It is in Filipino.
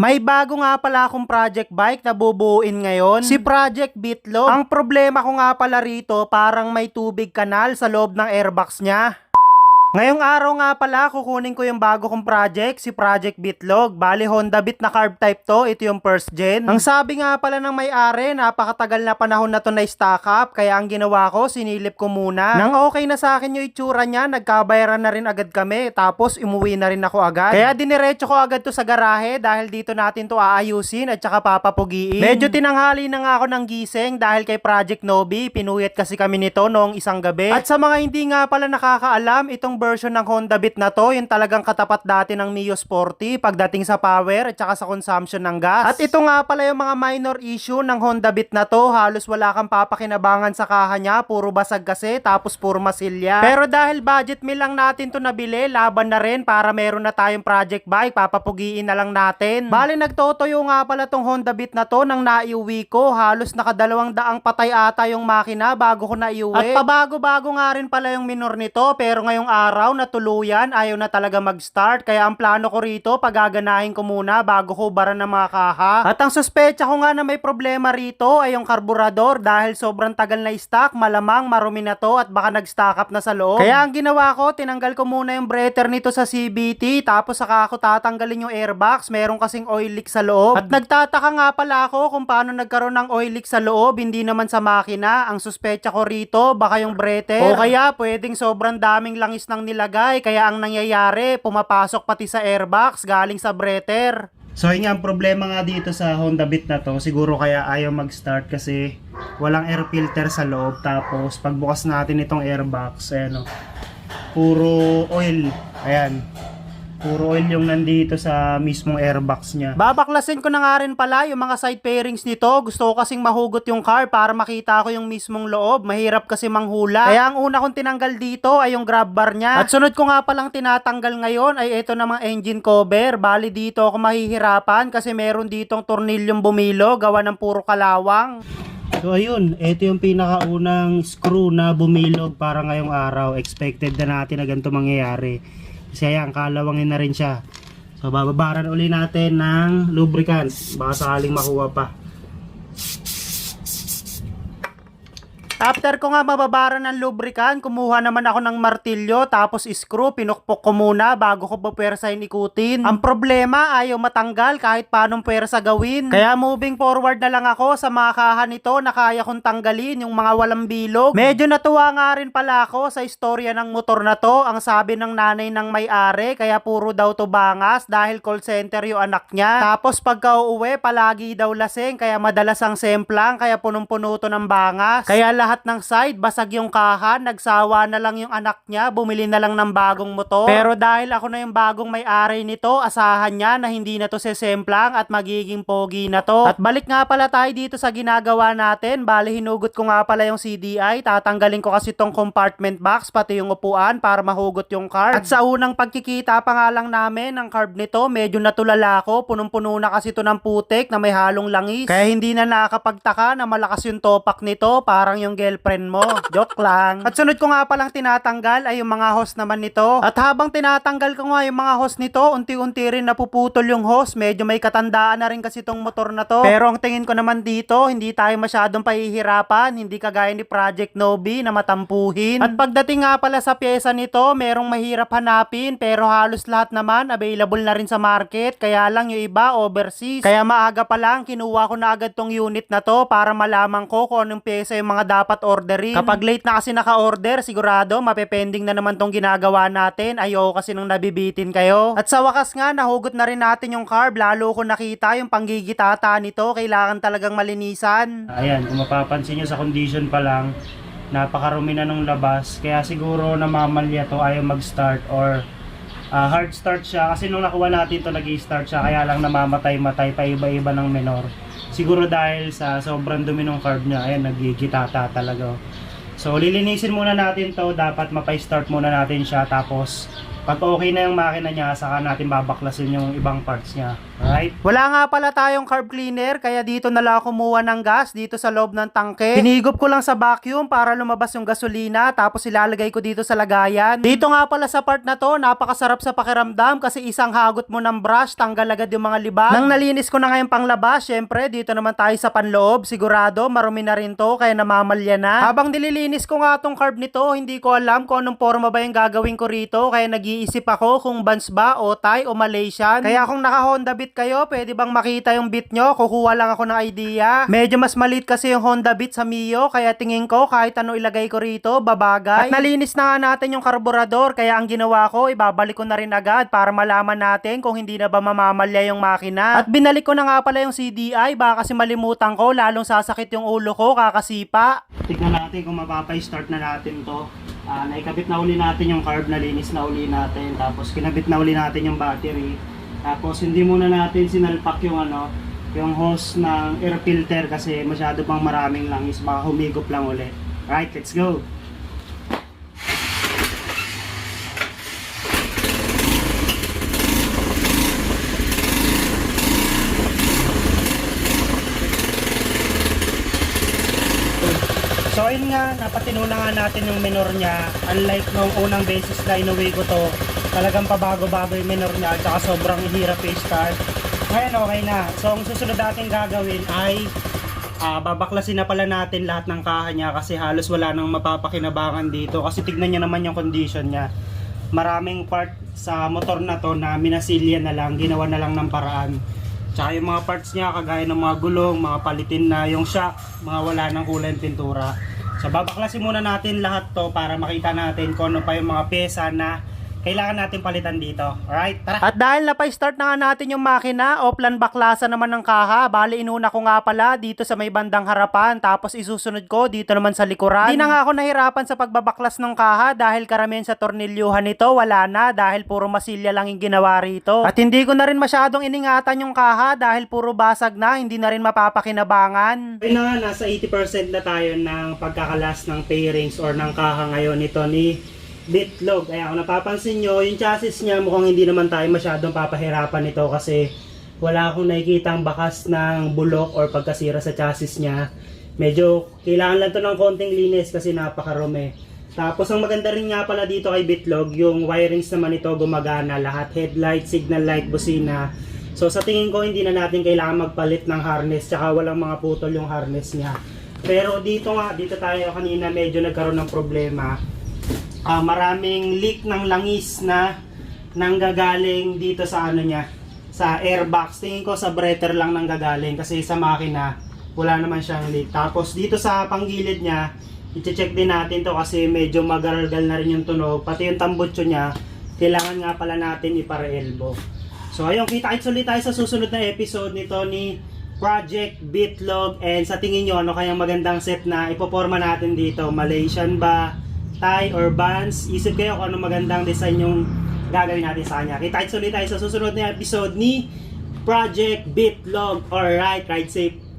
May bago nga pala akong project bike na bubuuin ngayon. Si Project Bitlog. Ang problema ko nga pala rito, parang may tubig kanal sa loob ng airbox niya. Ngayong araw nga pala, kukunin ko yung bago kong project, si Project Bitlog. Bali, Honda Bit na carb type to. Ito yung first gen. Ang sabi nga pala ng may-ari, napakatagal na panahon na to na stock up. Kaya ang ginawa ko, sinilip ko muna. Nang okay na sa akin yung itsura niya, nagkabayaran na rin agad kami. Tapos, umuwi na rin ako agad. Kaya diniretso ko agad to sa garahe dahil dito natin to aayusin at saka papapugiin. Medyo tinanghali na nga ako ng gising dahil kay Project Nobi. Pinuyat kasi kami nito noong isang gabi. At sa mga hindi nga pala nakakaalam, itong version ng Honda Beat na to, yung talagang katapat dati ng Mio Sporty pagdating sa power at saka sa consumption ng gas. At ito nga pala yung mga minor issue ng Honda Beat na to, halos wala kang papakinabangan sa kaha niya, puro basag kasi, tapos puro masilya. Pero dahil budget meal lang natin to nabili, laban na rin para meron na tayong project bike, papapugiin na lang natin. Bali nagtotoyo nga pala tong Honda Beat na to nang naiuwi ko, halos nakadalawang daang patay ata yung makina bago ko naiuwi. At pabago-bago nga rin pala yung minor nito, pero ngayong araw na tuluyan, ayaw na talaga mag-start. Kaya ang plano ko rito, pagaganahin ko muna bago ko baran ng mga kaha. At ang suspecha ko nga na may problema rito ay yung karburador dahil sobrang tagal na stock, malamang marumi na to at baka nag-stock up na sa loob. Kaya ang ginawa ko, tinanggal ko muna yung breather nito sa CBT tapos saka ako tatanggalin yung airbox. Meron kasing oil leak sa loob. At nagtataka nga pala ako kung paano nagkaroon ng oil leak sa loob, hindi naman sa makina. Ang suspecha ko rito, baka yung breather. O kaya pwedeng sobrang daming langis ng nilagay kaya ang nangyayari, pumapasok pati sa airbox galing sa breather. So yun ang problema nga dito sa Honda Beat na to, siguro kaya ayaw mag-start kasi walang air filter sa loob. Tapos pagbukas natin itong airbox, ayan o, puro oil. Ayan. Puro oil yung nandito sa mismong airbox niya. Babaklasin ko na nga rin pala yung mga side pairings nito. Gusto ko kasing mahugot yung car para makita ko yung mismong loob. Mahirap kasi manghula. Kaya ang una kong tinanggal dito ay yung grab bar niya. At sunod ko nga palang tinatanggal ngayon ay ito namang engine cover. Bali dito ako mahihirapan kasi meron ditong tornilyong bumilo gawa ng puro kalawang. So ayun, ito yung pinakaunang screw na bumilog para ngayong araw. Expected na natin na ganito mangyayari. Kasi ayan, kalawangin na rin siya. So bababaran uli natin ng lubricant. Baka sakaling makuha pa. After ko nga mababara ng lubricant, kumuha naman ako ng martilyo, tapos screw, pinukpok ko muna bago ko pupersahin ikutin. Ang problema, ayaw matanggal kahit paanong puwersa gawin. Kaya moving forward na lang ako sa mga kahan nito na kaya kong tanggalin yung mga walang bilog. Medyo natuwa nga rin pala ako sa istorya ng motor na to. Ang sabi ng nanay ng may-ari, kaya puro daw to bangas dahil call center yung anak niya. Tapos pagka uuwi, palagi daw lasing, kaya madalas ang semplang, kaya punong-puno to ng bangas. Kaya lahat ng side, basag yung kahan, nagsawa na lang yung anak niya, bumili na lang ng bagong motor. Pero dahil ako na yung bagong may-ari nito, asahan niya na hindi na to sesemplang at magiging pogi na to. At balik nga pala tayo dito sa ginagawa natin, bali hinugot ko nga pala yung CDI, tatanggalin ko kasi tong compartment box, pati yung upuan para mahugot yung carb. At sa unang pagkikita pa nga lang namin ng carb nito, medyo natulala ako, punong-puno na kasi to ng putik na may halong langis. Kaya hindi na nakakapagtaka na malakas yung topak nito, parang yung girlfriend mo. Joke lang. At sunod ko nga palang tinatanggal ay yung mga hose naman nito. At habang tinatanggal ko nga yung mga hose nito, unti-unti rin napuputol yung hose. Medyo may katandaan na rin kasi tong motor na to. Pero ang tingin ko naman dito, hindi tayo masyadong pahihirapan. Hindi kagaya ni Project Nobi na matampuhin. At pagdating nga pala sa pyesa nito, merong mahirap hanapin. Pero halos lahat naman available na rin sa market. Kaya lang yung iba overseas. Kaya maaga pa lang, kinuha ko na agad tong unit na to para malaman ko kung anong pyesa yung mga dapat orderin. Kapag late na kasi naka-order, sigurado mapepending na naman tong ginagawa natin. Ayoko kasi nung nabibitin kayo. At sa wakas nga, nahugot na rin natin yung carb. Lalo ko nakita yung panggigitata nito. Kailangan talagang malinisan. Ayan, kung mapapansin nyo sa condition pa lang, napakarumi na nung labas. Kaya siguro namamalya to ayaw mag-start or ah, hard start siya. Kasi nung nakuha natin to nag-start siya, kaya lang namamatay-matay pa iba-iba ng menor. Siguro dahil sa sobrang dumi ng carb niya, ayan, nagigitata talaga. So, lilinisin muna natin to. Dapat mapay-start muna natin siya. Tapos, pag okay na yung makina niya, saka natin babaklasin yung ibang parts niya. Alright. Wala nga pala tayong carb cleaner, kaya dito na lang kumuha ng gas dito sa loob ng tangke. Hinigop ko lang sa vacuum para lumabas yung gasolina, tapos ilalagay ko dito sa lagayan. Dito nga pala sa part na to, napakasarap sa pakiramdam kasi isang hagot mo ng brush, tanggal agad yung mga libag. Nang nalinis ko na ngayon panglabas, syempre dito naman tayo sa panloob, sigurado marumi na rin to, kaya namamalya na. Habang nililinis ko nga tong carb nito, hindi ko alam kung anong forma ba yung gagawin ko rito, kaya nag-iisip ako kung Vans ba o Thai o Malaysian. Kaya kung naka Honda Beat kayo, pwede bang makita yung beat nyo? Kukuha lang ako ng idea. Medyo mas maliit kasi yung Honda Beat sa Mio, kaya tingin ko kahit ano ilagay ko rito, babagay. At nalinis na nga natin yung karburador, kaya ang ginawa ko, ibabalik ko na rin agad para malaman natin kung hindi na ba mamamalya yung makina. At binalik ko na nga pala yung CDI, baka kasi malimutan ko, lalong sasakit yung ulo ko, kakasipa. Tignan natin kung mapapay-start na natin to. Ah, naikabit na uli natin yung carb, nalinis na uli natin, tapos kinabit na uli natin yung battery. Tapos hindi muna natin sinalpak yung ano, yung hose ng air filter kasi masyado pang maraming langis, baka humigop lang uli. Right, let's go! Ayun nga, napatino na nga natin yung minor niya. Unlike nung unang beses na inuwi ko to, talagang pabago-bago yung minor niya at saka sobrang hirap i-start. Ngayon okay na. So ang susunod natin gagawin ay ah, babaklasin na pala natin lahat ng kaha niya kasi halos wala nang mapapakinabangan dito kasi tignan niya naman yung condition niya. Maraming part sa motor na to na minasilya na lang, ginawa na lang ng paraan. Tsaka yung mga parts niya, kagaya ng mga gulong, mga palitin na yung shock, mga wala ng kulay pintura. So babaklasin muna natin lahat to para makita natin kung ano pa yung mga pyesa na kailangan natin palitan dito. Alright, tara! At dahil napay-start na nga natin yung makina, offline baklasa naman ng kaha, bali inuna ko nga pala dito sa may bandang harapan, tapos isusunod ko dito naman sa likuran. Hindi na nga ako nahirapan sa pagbabaklas ng kaha dahil karamihan sa tornilyuhan nito wala na dahil puro masilya lang yung ginawa rito. At hindi ko na rin masyadong iningatan yung kaha dahil puro basag na, hindi na rin mapapakinabangan. Ayun na nga, nasa 80% na tayo ng pagkakalas ng pairings or ng kaha ngayon nito ni Bitlog. Kaya kung napapansin nyo, yung chassis niya mukhang hindi naman tayo masyadong papahirapan nito kasi wala akong nakikitang bakas ng bulok or pagkasira sa chassis niya. Medyo kailangan lang to ng konting linis kasi napakarumi. Tapos ang maganda rin nga pala dito kay Bitlog, yung wirings naman ito gumagana lahat. Headlight, signal light, busina. So sa tingin ko hindi na natin kailangan magpalit ng harness tsaka walang mga putol yung harness niya. Pero dito nga, dito tayo kanina medyo nagkaroon ng problema ah, maraming leak ng langis na nanggagaling dito sa ano niya sa airbox. Tingin ko sa breather lang nanggagaling kasi sa makina wala naman siyang leak. Tapos dito sa panggilid niya i-check din natin to kasi medyo magaralgal na rin yung tunog. Pati yung tambutso niya kailangan nga pala natin ipare-elbow. So ayun kita kits ulit tayo sa susunod na episode nito ni Project Bitlog. And sa tingin nyo ano kayang magandang set na ipoporma natin dito? Malaysian ba Thai or Vans. Isip kayo kung ano magandang design yung gagawin natin sa kanya. Kita-kits ulit tayo sa susunod na episode ni Project Bitlog. Alright, ride safe.